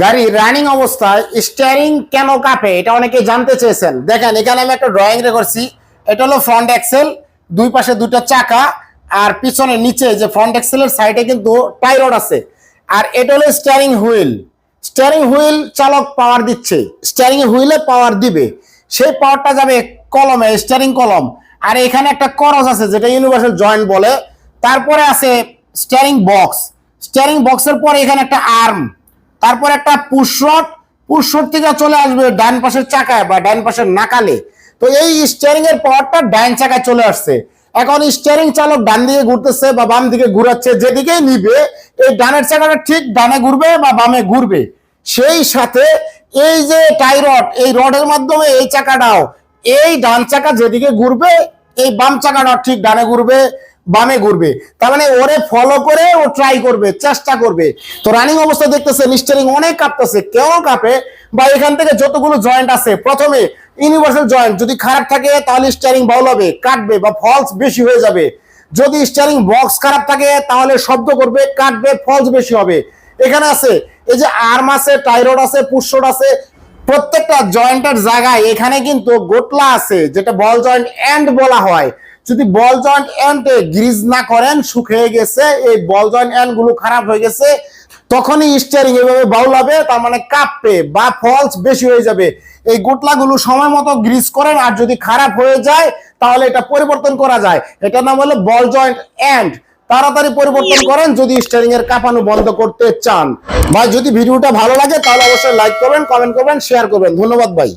গাড়ি রানিং অবস্থায় স্টিয়ারিং কেন কাঁপে, এটা অনেকে জানতে চেয়েছেন। দেখেন, এখানে আমি একটা ড্রয়িং রে করছি। এটা হলো ফ্রন্ট এক্সেল দুই পাশে দুটো চাকা, আর পিছনে নিচে যে ফ্রন্ট এক্সেলের সাইডে কিন্তু টাইরড আছে। আর এটা হলো স্টিয়ারিং হুইল স্টিয়ারিং হুইল চালক পাওয়ার দিচ্ছে। স্টিয়ারিং হুইলে পাওয়ার দিবে। সেই পাওয়ারটা যাবে কলমে স্টিয়ারিং কলম। আর এখানে একটা করস আছে, যেটা ইউনিভার্সাল জয়েন্ট বলে। তারপরে আছে স্টিয়ারিং বক্স স্টিয়ারিং বক্সের পরে এখানে একটা আর্ম তারপর একটা পুশরট পুশরট থেকে চলে আসবে ডান পাশের চাকায় বা ডান পাশের নাকালে। তো এই স্টিয়ারিং এর পাওয়ারটা ডান চাকায় চলে আসছে। এখন স্টিয়ারিং চালক ডান দিকে ঘুরতেছে বা বাম দিকে ঘুরাচ্ছে, যেদিকেই নিবে, এই ডানের চাকাটা ঠিক ডানে ঘুরবে বা বামে ঘুরবে। সেই সাথে এই যে টাই রড এই রডের মাধ্যমে এই চাকাটাও, এই ডান চাকা যেদিকে ঘুরবে, এই বাম চাকাটা ঠিক ডানে ঘুরবে। বামে ঘুরবে। তার মানে ওরে ফলো করে ও ট্রাই করবে, চেষ্টা করবে। তো রানিং অবস্থা দেখতেছে স্টিয়ারিং অনেক কাঁপতেছে কেউ কাঁপে? বা এখান থেকে যতগুলো জয়েন্ট আছে, প্রথমে ইউনিভার্সাল জয়েন্ট যদি খারাপ থাকে, তাহলে স্টিয়ারিং বাউল হবে, কাটবে বা ফলস বেশি হয়ে যাবে। যদি স্টিয়ারিং বক্স খারাপ থাকে, তাহলে শব্দ করবে, কাটবে ফলস বেশি হবে। এখানে আছে, এই যে আর্ম আছে টাইরড আছে পুশরড আছে, প্রত্যেকটা জয়েন্টের জায়গায় এখানে কিন্তু গোটলা আছে, যেটা বল জয়েন্ট এন্ড বলা হয়। যদি বল জয়েন্ট এন্ডে গ্রিজ না করেন শুকিয়ে গেছে, এই বল জয়েন্ট এন্ডগুলো খারাপ হয়ে গেছে, তখনই স্টিয়ারিং এভাবে বাউল হবে, তার মানে কাঁপবে বা ফলস বেশি হয়ে যাবে। এই গোটলাগুলো সময় মতো গ্রিজ করেন, আর যদি খারাপ হয়ে যায়, তাহলে এটা পরিবর্তন করা যায়। এটার নাম হলো বল জয়েন্ট এন্ড তাড়াতাড়ি পরিবর্তন করেন, যদি স্টিয়ারিং এর কাঁপানো বন্ধ করতে চান। ভাই, যদি ভিডিওটা ভালো লাগে, তাহলে অবশ্যই লাইক করবেন কমেন্ট করবেন শেয়ার করবেন। ধন্যবাদ ভাই।